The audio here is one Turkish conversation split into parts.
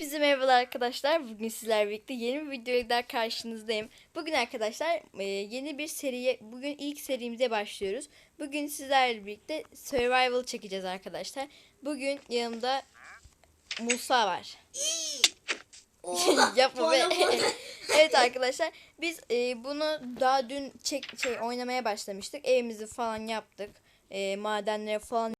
Bizi merhabalar arkadaşlar. Bugün sizlerle birlikte yeni bir videoyla daha karşınızdayım. Bugün arkadaşlar e, yeni bir seriye, bugün ilk serimize başlıyoruz. Bugün sizlerle birlikte survival çekeceğiz arkadaşlar. Bugün yanımda Musa var. Yapma be. evet arkadaşlar biz e, bunu daha dün çek, şey oynamaya başlamıştık. Evimizi falan yaptık. E, madenlere falan.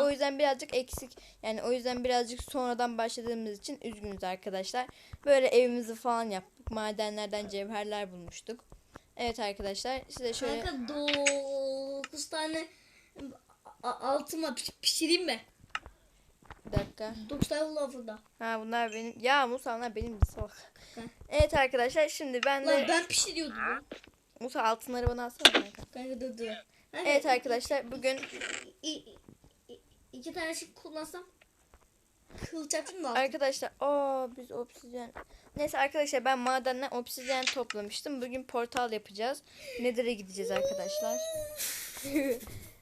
O yüzden birazcık eksik yani o yüzden birazcık sonradan başladığımız için üzgünüz arkadaşlar. Böyle evimizi falan yaptık. Madenlerden cevherler bulmuştuk. Evet arkadaşlar size şöyle Kanka 9 tane a- altıma piş- pişireyim mi? bir dakika. 9 tane var burada. Ha bunlar benim. Ya Musa onlar benim salak. Evet arkadaşlar şimdi ben Lan de ben pişiriyordum. lan. Musa altınları bana alsana kanka. Kanka dur dur. Evet arkadaşlar bugün iki tane şey kullansam kılçaktım da. Arkadaşlar o biz obsidyen Neyse arkadaşlar ben madenden obsidyen toplamıştım. Bugün portal yapacağız. Nether'e gideceğiz arkadaşlar.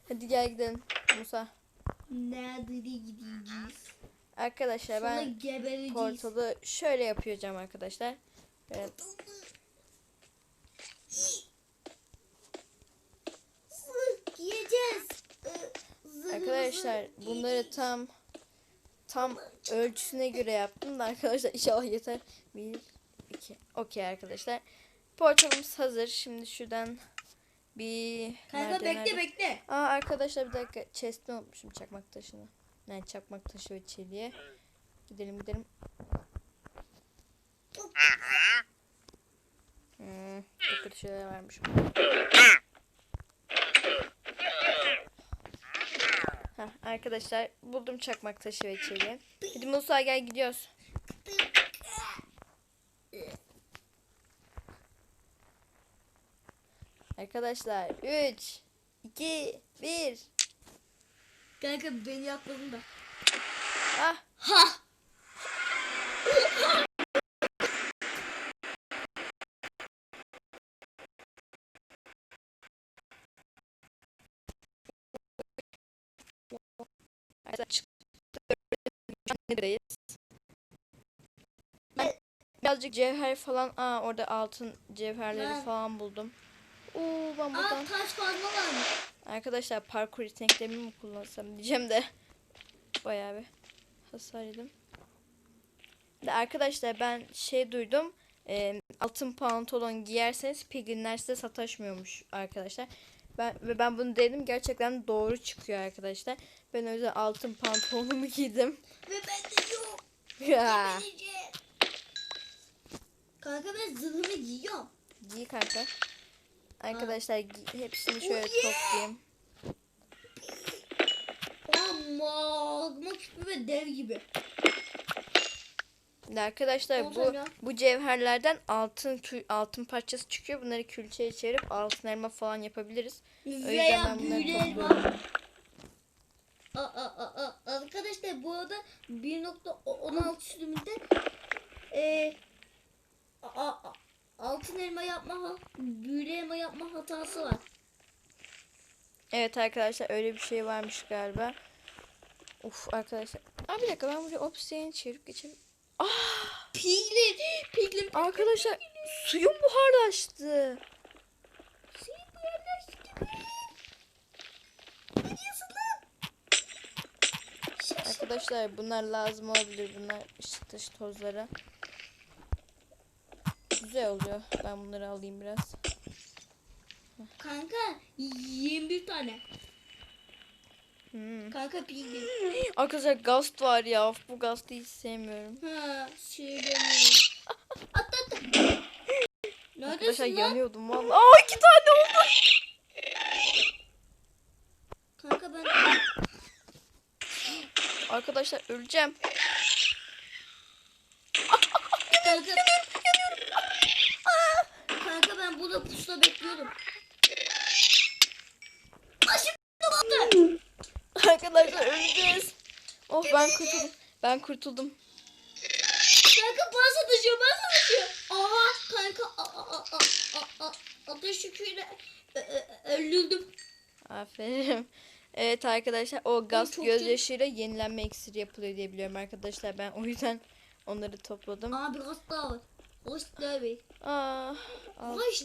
Hadi gel gidelim Musa. Nerede gideceğiz? Arkadaşlar Sonra ben gebereceğiz. portalı şöyle yapacağım arkadaşlar. Evet. Ee, zırhımızı Arkadaşlar bunları tam tam ölçüsüne göre yaptım da arkadaşlar inşallah yeter. 1 2 Okey arkadaşlar. Portalımız hazır. Şimdi şuradan bir Kanka nerede, bekle nerede? bekle. Aa arkadaşlar bir dakika chest'ini unutmuşum çakmak taşını. Yani çakmak taşı ve çeliğe. Gidelim gidelim. Hmm, çok kötü şeyler varmış. Heh, arkadaşlar buldum çakmak taşı ve çeliği. Hadi Musa gel gidiyoruz. Arkadaşlar 3 2 1 Kanka beni yapmadın da. Ah Ha! Arkadaşlar çıktı. Neredeyiz? Ben birazcık cevher falan aa orada altın cevherleri Ben- falan buldum. Oo ben Aa buradan taş fazla varmış. arkadaşlar parkur yeteneklerimi mi kullansam diyeceğim de bayağı bir hasar yedim. De arkadaşlar ben şey duydum. e, altın pantolon giyerseniz piglinler size sataşmıyormuş arkadaşlar. Ben ve ben bunu denedim gerçekten doğru çıkıyor arkadaşlar. Ben yüzden altın pantolonumu giydim. Ve ben de yok. Ya. Kanka ben zırhımı giyiyorum. Giy kanka. Arkadaşlar gi- hepsini şöyle Oh yeah. toplayayım. Ama magma küpü ve dev gibi. Şimdi arkadaşlar bu ya. bu cevherlerden altın altın parçası çıkıyor. Bunları külçeye çevirip altın elma falan yapabiliriz. yüzden Veya ben bunları topluyorum. Arkadaşlar bu arada 1.16 sürümünde e, a- a- altın elma yapma büyülü elma yapma hatası var. Evet arkadaşlar öyle bir şey varmış galiba. Uf arkadaşlar. Aa bir dakika ben buraya obsidian çevirip geçeyim. Piglin, piglin. Arkadaşlar suyum buharlaştı. Seni bu yerleşti mi? Ne diyorsun lan? Şaşırdım. Arkadaşlar bunlar lazım olabilir. Bunlar ışık taşı tozları. Güzel oluyor. Ben bunları alayım biraz. Kanka 21 tane. Hmm. Kanka piglin. Arkadaşlar gast var ya. Bu gastı hiç sevmiyorum. Ha, söylemiyorum. At at. Arkadaşlar lan? yanıyordum vallahi. Aa iki tane oldu. Kanka ben Arkadaşlar öleceğim. kanka Kanka ben burada pusula bekliyordum. Başım battı. Arkadaşlar öleceğiz. Oh ben kurtuldum. Ben kurtuldum. Kanka bana sataşıyor, bana sataşıyor. Aha kanka a, a, a, ateş yüküyle ö- ö- öldürdüm. Aferin. Evet arkadaşlar o gaz gözyaşıyla yenilenme iksiri yapılıyor diye biliyorum arkadaşlar. Ben o yüzden Onları topladım. Abi kaç daha var. Kaç daha var. Aa, al. Kaç.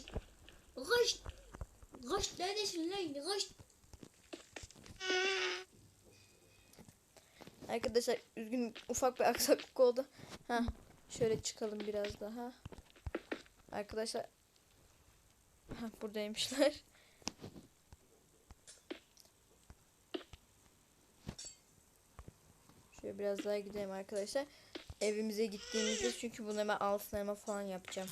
Kaç. Kaç neredesin lan? Kaç. Arkadaşlar üzgün ufak bir aksaklık oldu. Ha, şöyle çıkalım biraz daha. Arkadaşlar ha, buradaymışlar. Şöyle biraz daha gidelim arkadaşlar. Evimize gittiğimizde çünkü bunu hemen altın elma falan yapacağım.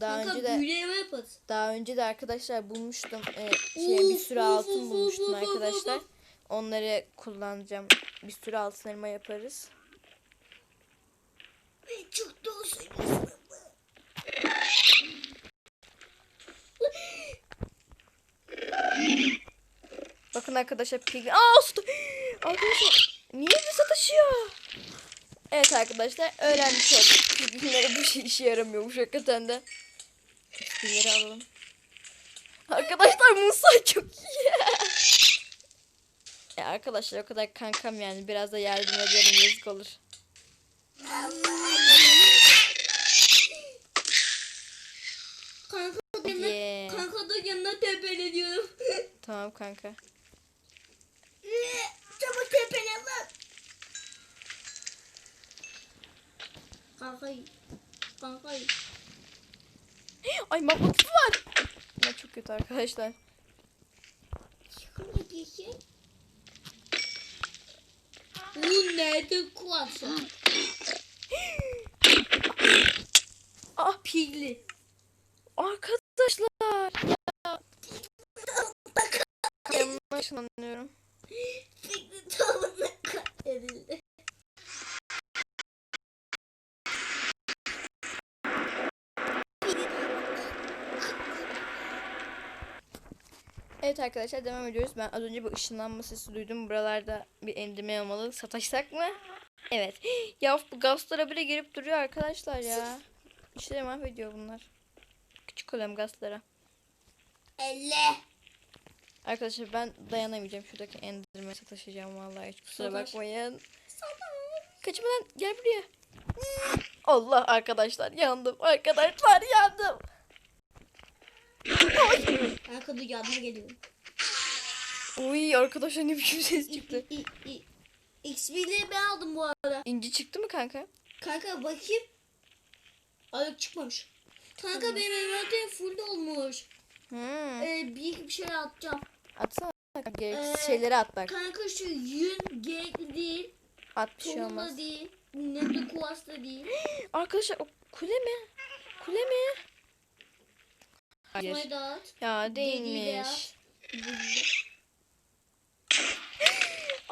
Daha Kanka önce de büyüleme yaparız. daha önce de arkadaşlar bulmuştum. Ee, şey bir sürü altın bulmuştum arkadaşlar. Onları kullanacağım. Bir sürü altın elma yaparız. Çok. Bakın arkadaşlar pigli. Aa su. Arkadaşlar niye bize taşıyor? Evet arkadaşlar öğrenmiş olduk. Piglinlere bu şey işe yaramıyormuş hakikaten de. Piglinleri alalım. Arkadaşlar Musa çok iyi. Ya arkadaşlar o kadar kankam yani biraz da yardım ederim yazık olur. Kanka da yanına, Yeah. kanka da yanına tepeleniyorum. Tamam kanka. Çabuk tepelen lan. Kanka Kanka Ay maması var. Ya çok kötü arkadaşlar. Bu nerede kulaksa? Ah Pigli. arkadaşlar. Ya. Yanına ışınlanıyorum. Pigli tavanına katledildi. Evet arkadaşlar devam ediyoruz. Ben az önce bir ışınlanma sesi duydum. Buralarda bir endime olmalı. Sataşsak mı? Evet. Ya bu gazlara bile girip duruyor arkadaşlar ya. İşte mahvediyor bunlar. Küçük kalem gazlara. Elle. Arkadaşlar ben dayanamayacağım. Şuradaki endirme sataşacağım vallahi. Hiç kusura Sataş. bakmayın. Kaçma lan gel buraya. Allah arkadaşlar yandım. Arkadaşlar yandım. Arkada yardıma geliyorum. Uy arkadaşlar ne biçim ses çıktı. XP'leri ben aldım bu arada. İnci çıktı mı kanka? Kanka bakayım. Ayak çıkmamış. Kanka benim envanterim full olmuş. Hmm. Ee, bir bir şey atacağım. Atsana. Gereksiz Ee, şeyleri at bak. Kanka şu yün gerekli değil. At bir şey olmaz. değil. Ne de kuvasta değil. Arkadaşlar o kule mi? Kule mi? Hayır. Da. Ya değilmiş. yap.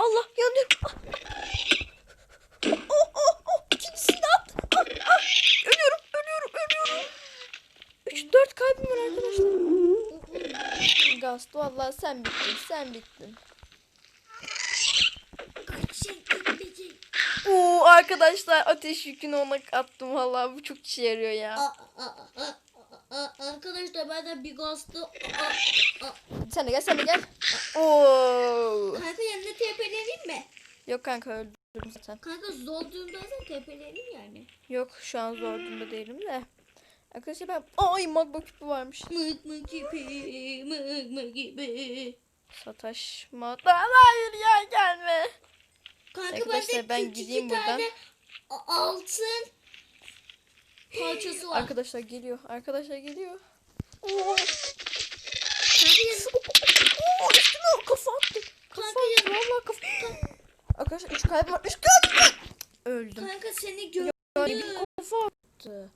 Allah yanıyorum. Ah. Oh oh oh. İkincisini de. Ah, ah. Ölüyorum ölüyorum ölüyorum. 3-4 kalbim var arkadaşlar. Gast vallahi sen bittin sen bittin. Oo arkadaşlar ateş yükünü ona attım vallahi bu çok işe yarıyor ya. Arkadaşlar ben de bir aa. Sen de gel sen de gel. Oo. Kanka yanına tepeleneyim mi? Yok kanka öldürdüm zaten. Kanka zor durumdaysan tepeleneyim yani. Yok şu an zor durumda değilim de. Arkadaşlar ben... Ay magma küpü varmış. Mık mık gibi, mık mık gibi. Sataşma. Hayır ya gelme. Kanka Arkadaşlar, ben 42 gideyim buradan. altın parçası var. Arkadaşlar geliyor. Arkadaşlar geliyor. Oo. Oo, üstüme kafa attı. Kafa attı. Vallahi kafa. Arkadaşlar 3 kalbim var. 3 kalbim. Öldüm. kanka seni gördüm. bir kafa attı.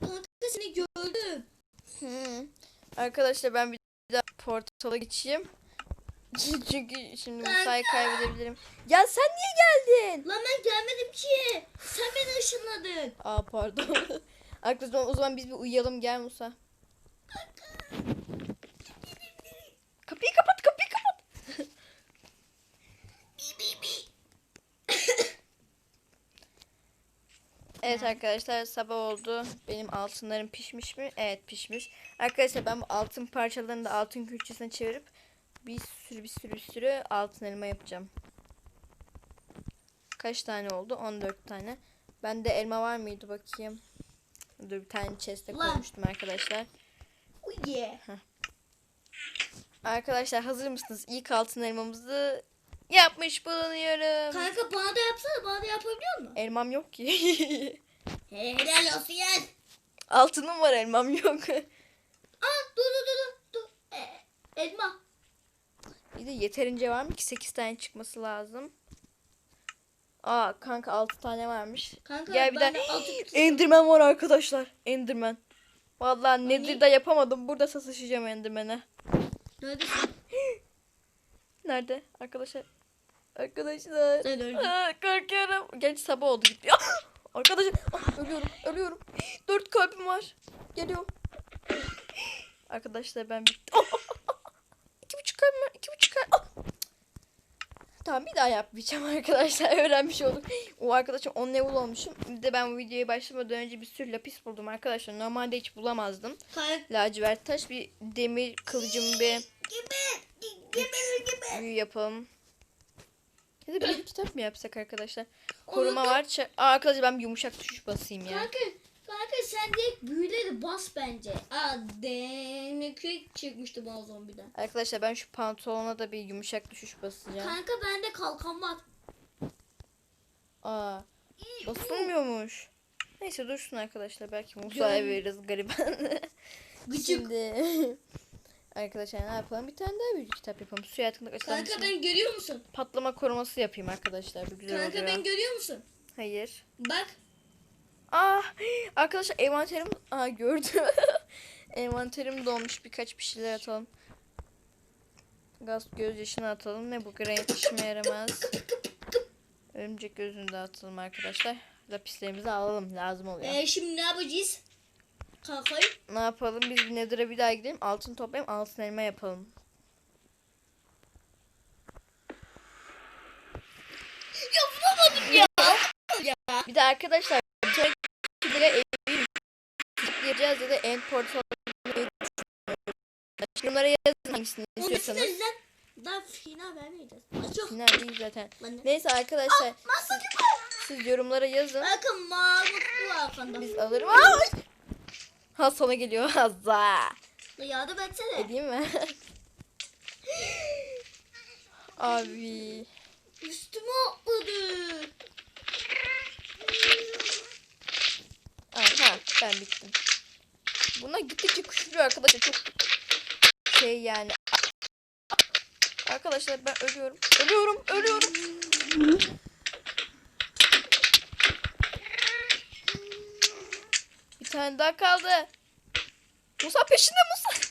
Kanka seni gördüm. Arkadaşlar ben bir daha portala geçeyim. Çünkü şimdi Musa'yı kaybedebilirim. Ya sen niye geldin? Lan ben gelmedim ki. Işınladın. Aa pardon. Arkadaşlar o zaman biz bir uyuyalım gel Musa. Kapıyı kapat kapıyı kapat. Evet arkadaşlar sabah oldu. Benim altınlarım pişmiş mi? Evet pişmiş. Arkadaşlar ben bu altın parçalarını da altın külçesine çevirip bir sürü bir sürü bir sürü altın elma yapacağım. Kaç tane oldu? 14 tane. Bende elma var mıydı bakayım. Dur bir tane chest'e koymuştum arkadaşlar. Oh yeah. Arkadaşlar hazır mısınız? İlk altın elmamızı yapmış bulunuyorum. Kanka bana da yapsana. Bana da yapabiliyor musun? Elmam yok ki. He, helal olsun gel. Altınım var elmam yok. Aa dur dur dur dur. dur. E, elma. Bir de yeterince var mı ki 8 tane çıkması lazım. Aa kanka 6 tane varmış. Kanka Gel bir ben de Enderman var arkadaşlar. Enderman. Vallahi nedir de yapamadım. Burada satışacağım Enderman'e. Neredesin? Nerede arkadaşlar? Arkadaşlar. Sen öldün. Aa, korkuyorum. Genç sabah oldu gitti. Arkadaşlar ah, ölüyorum ölüyorum. Dört kalbim var. Geliyorum. Arkadaşlar ben bittim. İki buçuk kalbim var. iki buçuk kalbim. Tamam bir daha yapmayacağım arkadaşlar. Öğrenmiş olduk. O arkadaşım 10 level olmuşum. Bir de ben bu videoya başlamadan önce bir sürü lapis buldum arkadaşlar. Normalde hiç bulamazdım. Lacivert taş bir demir kılıcım bir gibi. Gibi gibi. büyü yapalım. Ya da bir kitap mı yapsak arkadaşlar? Koruma var. Aa, arkadaşlar ben bir yumuşak düşüş basayım ya. Kanka, kanka sen direkt büyüleri bas bence. Aa kürek çıkmıştı bana zombiden. Arkadaşlar ben şu pantolona da bir yumuşak düşüş basacağım. Kanka bende kalkan var. Aa, basılmıyormuş. Neyse dursun arkadaşlar. Belki. Musa'ya veririz gariban. Gıcık. Şimdi arkadaşlar ne yapalım? Bir tane daha büyük kitap yapalım. Suya atımda açılan Kanka ben görüyor musun? patlama koruması yapayım arkadaşlar. Bu güzel Kanka oluyor. ben görüyor musun? Hayır. Bak. Ah arkadaşlar envanterim Aa gördüm. envanterim dolmuş birkaç bir şeyler atalım. Gaz gözyaşını atalım. Ne bu granit işime yaramaz. Örümcek gözünü de atalım arkadaşlar. Lapislerimizi alalım lazım oluyor. Ee, şimdi ne yapacağız? Kalkayım. Ne yapalım biz Nether'a bir daha gidelim. Altın toplayalım altın elma yapalım. Ya bulamadım ya. ya. Bir de arkadaşlar evi tıklayacağız ya da end portal Yorumlara yazın hangisini istiyorsanız. lan. Daha final vermeyeceğiz. Açıyor. Final değil zaten. Neyse arkadaşlar Masa gibi. siz yorumlara yazın. Bakın arkanda. Biz alırım. Ha sana geliyor. Hazza. Yardım etsene. Edeyim mi? Abi. Üstüme atladı. Aha ben bittim. Bunlar gittikçe küçülüyor arkadaşlar. Çok şey yani. Arkadaşlar ben ölüyorum. Ölüyorum. Ölüyorum. Bir tane daha kaldı. Musa peşinde Musa.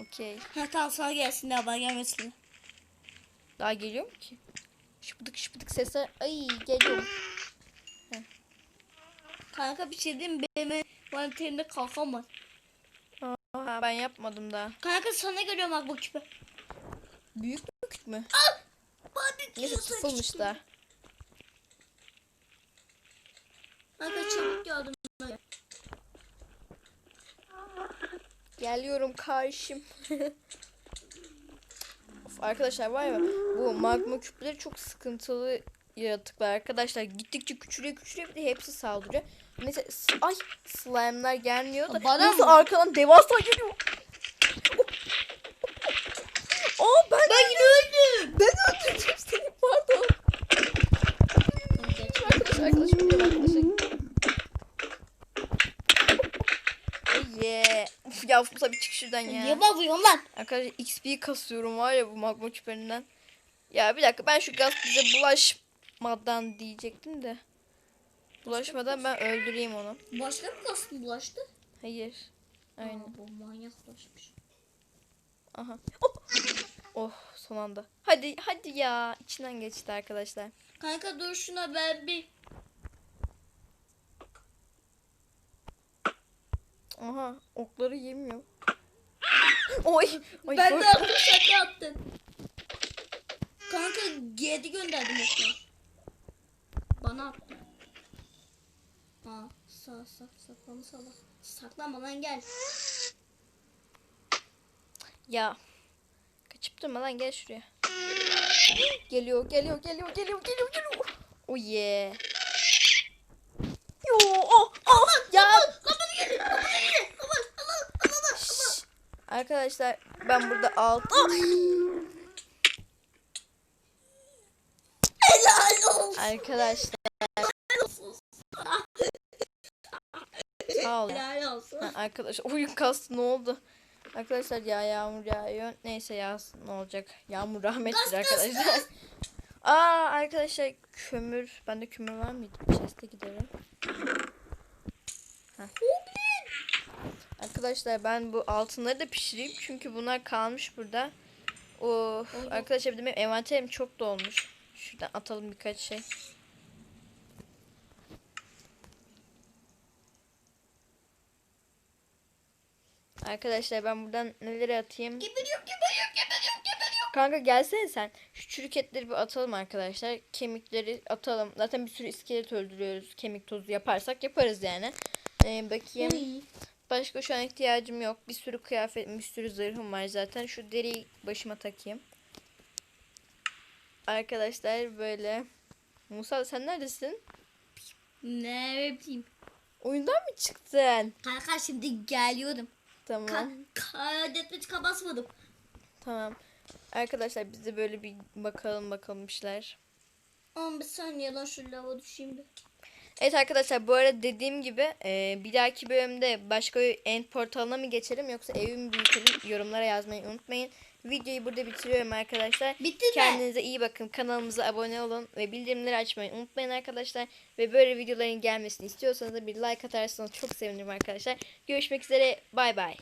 Okey. Ha tamam sana gelsin de bana gelmesin. Daha geliyor mu ki? Şıpıdık şıpıdık sesler. Ay geliyor. Kanka bir şey diyeyim benim vanterimde kalkan var. Ben yapmadım daha. Kanka sana geliyorum bak bu küpe. Büyük mü küçük mü? Bana Neyse tıfılmış da. Kanka çabuk yardım. Geliyorum karşım. of, arkadaşlar var ya bu magma küpleri çok sıkıntılı yaratıklar arkadaşlar. Gittikçe küçülüyor küçülüyor bir de hepsi saldırıyor. S- ay slime'lar gelmiyor da Bana nasıl mı? arkadan devasa geliyor. Aa ben, Ben yine öldüm. ben öldürdüm seni pardon. Arkadaşlar yeah. Uf, ya Musa bir çık şuradan ya. Niye bakıyorsun lan? Arkadaşlar XP kasıyorum var ya bu magma küperinden. Ya bir dakika ben şu gaz bize bulaşmadan diyecektim de. Bulaşmadan ben öldüreyim onu. Başka bir kastım bulaştı. Hayır. Aynen. Aa, bu manyak bulaşmış. Aha. Oh. oh son anda. Hadi hadi ya. içinden geçti arkadaşlar. Kanka dur şuna ben bir Aha okları yemiyor. Oy. Oy ben de attım de attın. Kanka G'di gönderdim okla. Bana attı. Aa sağ sağ saklama sağla. Saklama lan gel. Ya. Kaçıp durma lan gel şuraya. Geliyor geliyor geliyor geliyor geliyor geliyor. Oh yeah. Yo oh oh ya. Arkadaşlar ben burada alt. Oh! Helal olsun. Arkadaşlar Helal olsun. Sağ olun. Helal olsun. Ha, arkadaşlar oyun kastı ne oldu? Arkadaşlar ya yağmur yağıyor. Neyse yağsın ne olacak? Yağmur rahmettir arkadaşlar. Aa arkadaşlar kömür. Bende kömür var mıydı? Chest'e gidelim. Arkadaşlar ben bu altınları da pişireyim çünkü bunlar kalmış burada. Of arkadaşlar benim envanterim çok dolmuş. Şuradan atalım birkaç şey. Arkadaşlar ben buradan neleri atayım? Geberiyorum geberiyorum geberiyorum geberiyorum. Kanka gelsene sen. Şu çürük etleri bir atalım arkadaşlar. Kemikleri atalım. Zaten bir sürü iskelet öldürüyoruz. Kemik tozu yaparsak yaparız yani. Ee, bakayım. Uy. Başka şu an ihtiyacım yok. Bir sürü kıyafet, bir sürü zırhım var zaten. Şu deriyi başıma takayım. Arkadaşlar böyle. Musa sen neredesin? Ne yapayım? Oyundan mı çıktın? Kanka şimdi geliyorum. Tamam. Ka kaydetme çıka basmadım. Tamam. Arkadaşlar biz de böyle bir bakalım bakalım işler. 11 saniye lan şu lava düşeyim bir. Evet arkadaşlar bu arada dediğim gibi e, bir dahaki bölümde başka end portalına mı geçelim yoksa evi mi büyütelim yorumlara yazmayı unutmayın. Videoyu burada bitiriyorum arkadaşlar. Bitti mi? Kendinize iyi bakın. Kanalımıza abone olun ve bildirimleri açmayı unutmayın arkadaşlar. Ve böyle videoların gelmesini istiyorsanız da bir like atarsanız çok sevinirim arkadaşlar. Görüşmek üzere. Bay bay.